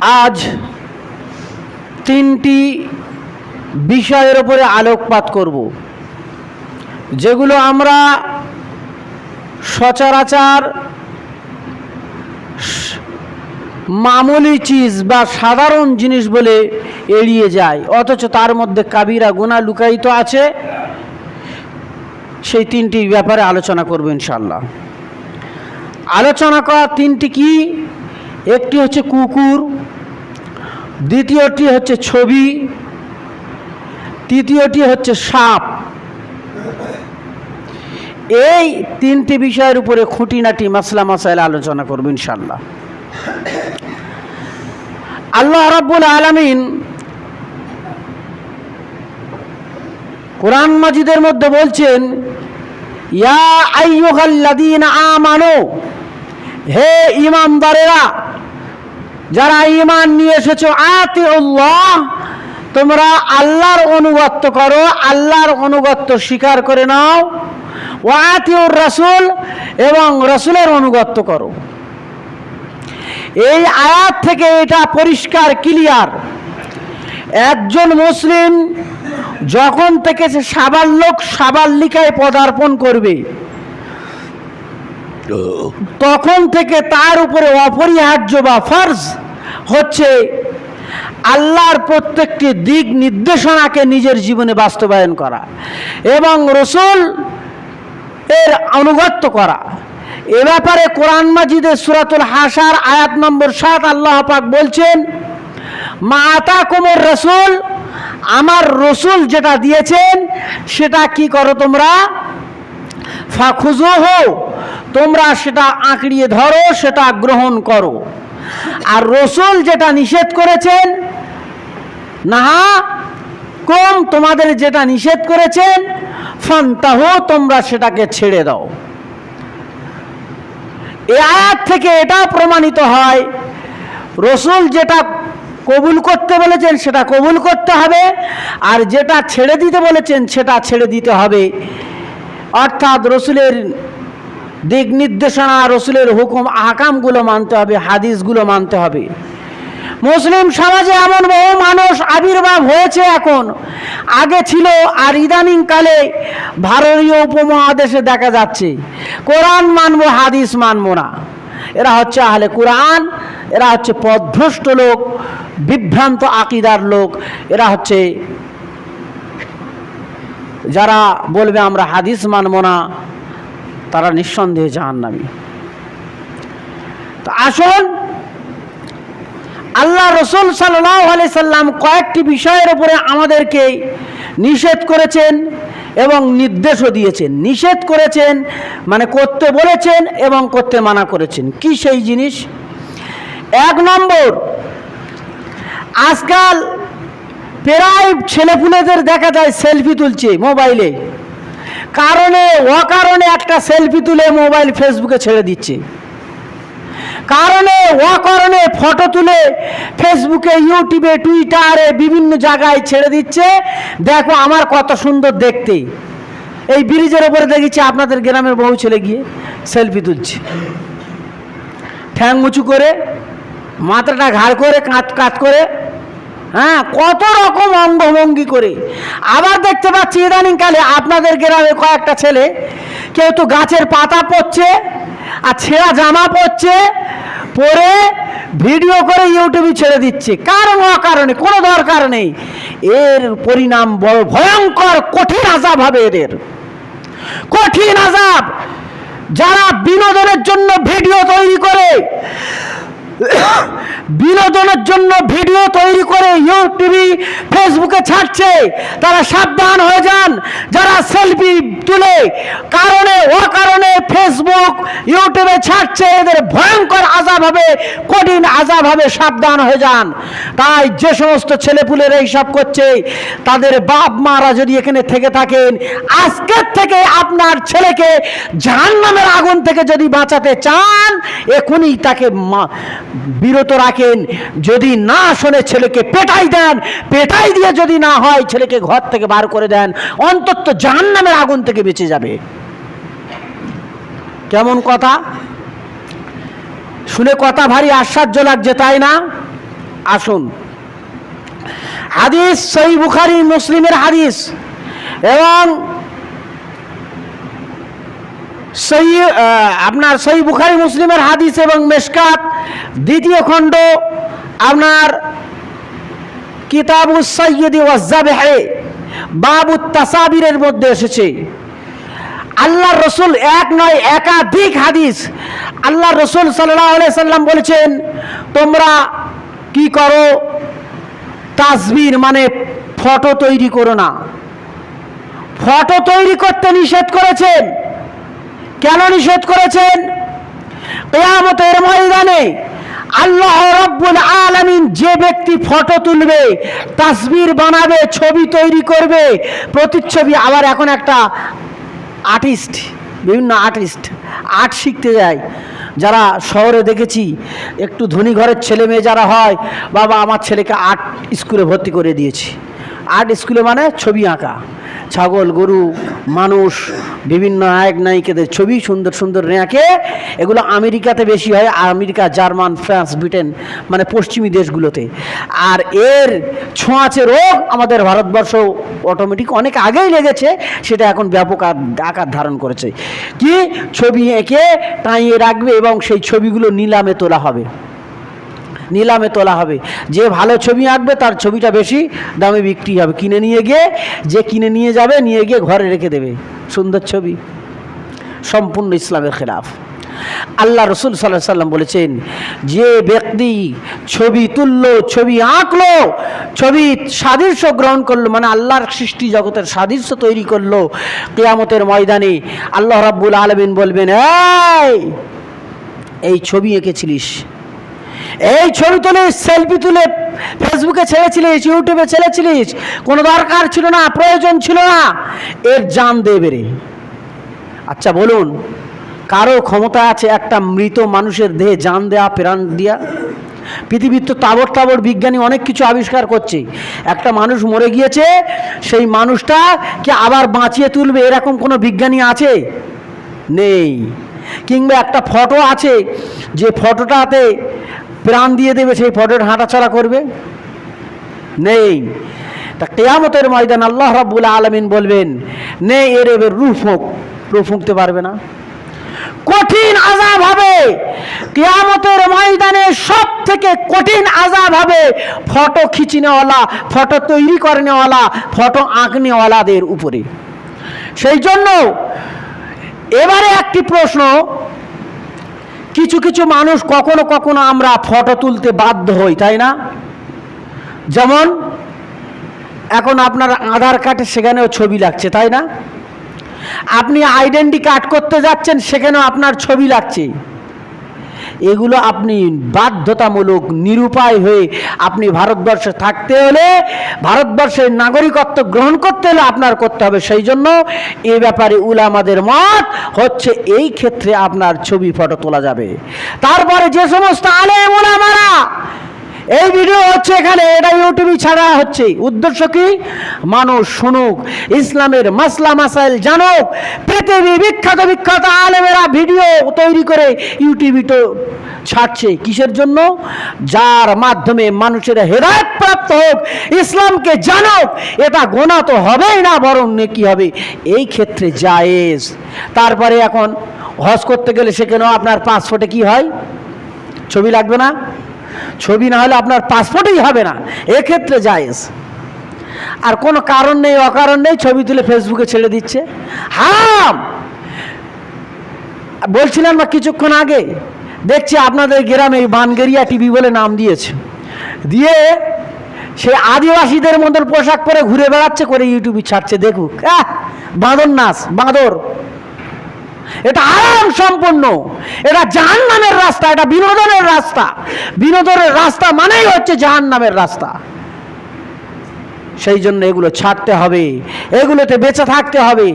আজ তিনটি বিষয়ের উপরে আলোকপাত করব, যেগুলো আমরা সচরাচর মামুলি চিজ বা সাধারণ জিনিস বলে এড়িয়ে যায় অথচ তার মধ্যে কাবিরা গুণা লুকায়িত আছে। সেই তিনটি ব্যাপারে আলোচনা করব ইনশাল্লাহ আলোচনা করা তিনটি কি? একটি হচ্ছে কুকুর, দ্বিতীয়টি হচ্ছে ছবি, তৃতীয়টি হচ্ছে সাপ। এই তিনটি বিষয়ের উপরে খুঁটিনাটি, মাসলা, মাসাইল আলোচনা করব ইনশাল্লাহ আল্লাহ রাব্বুল আলামিন কোরআন মাজিদের মধ্যে বলছেন, ইয়া আইয়ুহাল্লাযীনা আমানু, হে ইমানদারেরা যারা ইমান নিয়ে এসেছ, আতিউল্লাহ, তোমরা আল্লাহর অনুগত্য করো, আল্লাহর অনুগত্য স্বীকার করে নাও ও আতিউর রাসূল, এবং রসুলের অনুগত্য করো। এই আয়াত থেকে এটা পরিষ্কার, ক্লিয়ার। একজন মুসলিম যখন থেকে সে সাবাল্যক সাবাল্লিকায় পদার্পণ করবে তখন থেকে তার উপরে অপরিহার্য বা ফরজ হচ্ছে আল্লাহর প্রত্যেকটি দিক নির্দেশনাকে নিজের জীবনে বাস্তবায়ন করা এবং রসুল এর আনুগত্য করা। এ ব্যাপারে কোরআন মাজিদের সুরাতুল হাসার আয়াত নম্বর সাত আল্লাহ পাক বলছেন, মা আতা কোমর রসুল আমার রসুল যেটা দিয়েছেন, সেটা কি করো তোমরা? ফাখুজো হো তোমরা সেটা আঁকড়িয়ে ধরো, সেটা গ্রহণ করো। আর রসুল যেটা নিষেধ করেছেন, নাহা, কম, তোমাদের যেটা নিষেধ করেছেন, ফান্তাহ, তোমরা সেটাকে ছেড়ে দাও। এ আয়াত থেকে এটাও প্রমাণিত হয়, রসুল যেটা কবুল করতে বলেছেন, সেটা কবুল করতে হবে, আর যেটা ছেড়ে দিতে বলেছেন, সেটা ছেড়ে দিতে হবে। অর্থাৎ রসুলের দিক নির্দেশনা, রসুলের হুকুম, আহকামগুলো মানতে হবে, হাদিসগুলো মানতে হবে। মুসলিম সমাজে এমন বহু মানুষ আবির্ভাব হয়েছে এখন। আগে ছিল আর ইদানিং কালে ভারতীয় উপমহাদেশে দেখা যাচ্ছে, কোরআন মানবো, হাদিস মানবো না। এরা হচ্ছে আহলে কোরআন, এরা হচ্ছে পদভ্রষ্ট লোক, বিভ্রান্ত আকিদার লোক, এরা হচ্ছে যারা বলবে আমরা হাদিস মানব না তারা নিঃসন্দেহে জাহান্নামী। তো আসুন, আল্লাহ রসুল সাল্লাহ আলি সাল্লাম কয়েকটি বিষয়ের উপরে আমাদেরকে নিষেধ করেছেন এবং নির্দেশও দিয়েছেন। নিষেধ করেছেন মানে করতে বলেছেন এবং করতে মানা করেছেন। কি সেই জিনিস? এক নম্বর, আজকাল প্রায় ছেলেপুলেদের দেখা যায় সেলফি তুলছে মোবাইলে। কারণে, অকারণে একটা সেলফি তুলে মোবাইল ফেসবুকে ছেড়ে দিচ্ছে। কারণে, অকারণে ফটো তুলে ফেসবুকে ইউটিউবে টুইটারে বিভিন্ন জায়গায় ছেড়ে দিচ্ছে। দেখো আমার কত সুন্দর দেখতে। এই ব্রিজের ওপরে দেখেছি আপনাদের গ্রামের বহু ছেলে গিয়ে সেলফি তুলছে। ঠ্যাং উঁচু করে, মাথাটা ঘাড় করে কাঁচ কাজ করে হ্যাঁ কত রকম অঙ্গভঙ্গি করে। আবার দেখতে পাচ্ছি ইদানিংকালে আপনাদের গ্রামে কয়েকটা ছেলে, কেউ তো গাছের পাতা পড়ছে, আর ছেঁড়া জামা পরছে পরে ভিডিও করে ইউটিউবে ছেড়ে দিচ্ছে। কারণ অকারণে, কোনো দরকার নেই। এর পরিণাম বড় ভয়ঙ্কর, কঠিন আজাব হবে এদের। কঠিন আজাব! যারা বিনোদনের জন্য ভিডিও তৈরি করে বিনোদনের জন্য ভিডিও তৈরি করে ইউটিউবে ফেসবুকে ছাড়ছে, তারা সাবধান হয়ে যান। যারা সেলফি তুলে কারণে ও কারণে ফেসবুক, ইউটিউবে ছাড়ছে, এদের ভয়ঙ্কর আজাব হবে, কঠিন আজাব হবে, সাবধান হয়ে যান। তাই যে সমস্ত ছেলেপুলের এইসব করছে, তাদের বাপ মারা যদি এখানে থেকে থাকেন, আজকের থেকে আপনার ছেলেকে জাহান্নামের আগুন থেকে যদি বাঁচাতে চান, এখনই তাকে বিরত রাখেন যদি না শোনে ছেলেকে পেটাই দেন, পেটাই দিয়ে যদি না হয়, ছেলেকে ঘর থেকে বার করে দেন, অন্তত জাহান্নামের আগুন থেকে বেঁচে যাবে। কেমন কথা? শুনে কথা ভারী আশ্চর্য লাগছে, তাই না? আসুন। হাদিস সই বুখারি, মুসলিমের হাদিস, এবং সই আপনার সই বুখারি, মুসলিমের হাদিস এবং মেশকাত দ্বিতীয় খণ্ড, আপনার কিতাবু সৈয়দি ওয়াজাবেহে বাবু তাসাবিরের মধ্যে এসেছে। আল্লাহ রসুল এক নয়, একাধিক হাদিস আল্লাহ রসুল সাল্লাহ সাল্লাম বলেছেন, তোমরা কি করো? তাসবির মানে ফটো তৈরি করো না। ফটো তৈরি করতে নিষেধ করেছেন। কেন নিষেধ করেছেন? কেয়ামতের ময়দানে আল্লাহ রব্বুল আলামিন যে ব্যক্তি ফটো তুলবে, তাসবির বানাবে, ছবি তৈরি করবে, প্রতিচ্ছবি আবার এখন একটা আর্টিস্ট বিভিন্ন আর্টিস্ট আর্ট শিখতে যায়। যারা শহরে দেখেছি, একটু ধনী ঘরের ছেলে মেয়ে যারা হয়, বাবা আমার ছেলেকে আর্ট স্কুলে ভর্তি করে দিয়েছি। আর্ট স্কুলে মানে ছবি আঁকা। ছাগল, গরু, মানুষ, বিভিন্ন নায়ক, নায়িকাদের ছবি, সুন্দর সুন্দর আঁকে এগুলো আমেরিকাতে বেশি হয়, আমেরিকা, জার্মান, ফ্রান্স, ব্রিটেন মানে পশ্চিমী দেশগুলোতে। আর এর ছোঁয়াচে রোগ আমাদের ভারতবর্ষ অটোমেটিক অনেক আগেই লেগেছে, সেটা এখন ব্যাপক আকার ধারণ করেছে। কি? ছবি এঁকে টাঙিয়ে রাখবে এবং সেই ছবিগুলো নিলামে তোলা হবে। নিলামে তোলা হবে। যে ভালো ছবি আঁকবে তার ছবিটা বেশি দামে বিক্রি হবে। কিনে নিয়ে গিয়ে, যে কিনে নিয়ে যাবে, নিয়ে গিয়ে ঘরে রেখে দেবে। সুন্দর ছবি। সম্পূর্ণ ইসলামের খেলাফ। আল্লাহ রসুল সাল্লাহ সাল্লাম বলেছেন, যে ব্যক্তি ছবি তুললো, ছবি আঁকলো, ছবি সাদৃশ্য গ্রহণ করল মানে আল্লাহর সৃষ্টি জগতের সাদৃশ্য তৈরি করল, কেয়ামতের ময়দানে আল্লাহ রাব্বুল আলমিন বলবেন, এই এই ছবি এঁকেছিলিস এই ছবি তুলে সেলফি তুলে ফেসবুকে ছেড়েছিলিস ইউটিউবে ছেড়েছিলিস, কোনো দরকার ছিল না, প্রয়োজন ছিল না। এর জান দেবে রে আচ্ছা বলুন, কারও ক্ষমতা আছে একটা মৃত মানুষের দেহে জান দেয়া, প্রাণ দিয়া? পৃথিবীর তো তাবর তাবর বিজ্ঞানী অনেক কিছু আবিষ্কার করছে। একটা মানুষ মরে গিয়েছে, সেই মানুষটা কি আবার বাঁচিয়ে তুলবে, এরকম কোনো বিজ্ঞানী আছে? নেই। কিংবা একটা ফটো আছে, যে ফটোটাতে প্রাণ দিয়ে দেবে সেই ফটোর হাঁটাচলা করবে? নেই। তা কেয়ামতের ময়দান আল্লাহ রাব্বুল আলমিন বলবেন, নেই, এর এবার রুহ ফুঁক রুহ ফুঁকতে পারবে না। কঠিন আজাব হবে। কেয়ামতের ময়দানে সব থেকে কঠিন আজাব হবে ফটো খিচিনেওয়ালা, ফটো তৈরি করেনেওয়ালা, ফটো আঁকনেওয়ালাদের উপরে। সেই জন্য এবারে একটি প্রশ্ন কিছু কিছু মানুষ কখনো কখনো আমরা ফটো তুলতে বাধ্য হই, তাই না? যেমন, এখন আপনার আধার কার্ডে সেখানেও ছবি লাগছে, তাই না? আপনি আইডেন্টি কার্ড করতে যাচ্ছেন, সেখানেও আপনার ছবি লাগছে। এগুলো আপনি বাধ্যতামূলক, নিরুপায় হয়ে আপনি ভারতবর্ষে থাকতে হলে, ভারতবর্ষের নাগরিকত্ব গ্রহণ করতে হলে আপনার করতে হবে। সেই জন্য এ ব্যাপারে উলামাদের মত হচ্ছে, এই ক্ষেত্রে আপনার ছবি, ফটো তোলা যাবে। তারপরে যে সমস্ত আলেম উলামারা এই ভিডিও হচ্ছে এখানে, এটা ইউটিউবে ছাড়া হচ্ছে। উদ্দেশ্য কি? মানুষ শুনুক, ইসলামের মাসলা মাসাইল জানুক, পৃথিবী বিখ্যাত বিখ্যাত আলেমেরা ভিডিও তৈরি করে ইউটিউবে তো ছাড়ছে। কিসের জন্য? যার মাধ্যমে মানুষের হেদায়ত প্রাপ্ত হোক, ইসলামকে জানুক, এটা গোনা তো হবেই না, বরং কি হবে। এই ক্ষেত্রে জায়েজ। তারপরে এখন হজ করতে গেলে সেখানেও আপনার পাসপোর্টে কি হয়? ছবি লাগবে না? ছবি না হলে আপনার পাসপোর্টই হবে না। এক্ষেত্রে জায়েজ। আর কোনো কারণ নেই, অকারণ নেই, ছবি তুলে ফেসবুকে ছেড়ে দিচ্ছে। হাম বলছিলেন বা কিছুক্ষণ আগে, দেখছি আপনাদের গ্রামে এই বানগেরিয়া টিভি বলে নাম দিয়েছে। দিয়ে সে আদিবাসীদের মতন পোশাক পরে ঘুরে বেড়াচ্ছে, করে ইউটিউবে ছাড়ছে। দেখুক বাঁদর নাচ, বাঁদর। এটা আরাম সম্পন্ন। এটা জাহান নামের রাস্তা, এটা বিনোদনের রাস্তা। বিনোদনের রাস্তা মানেই হচ্ছে জাহান নামের রাস্তা। সেই জন্য এগুলো ছাড়তে হবে, এগুলোতে বেঁচে থাকতে হবে।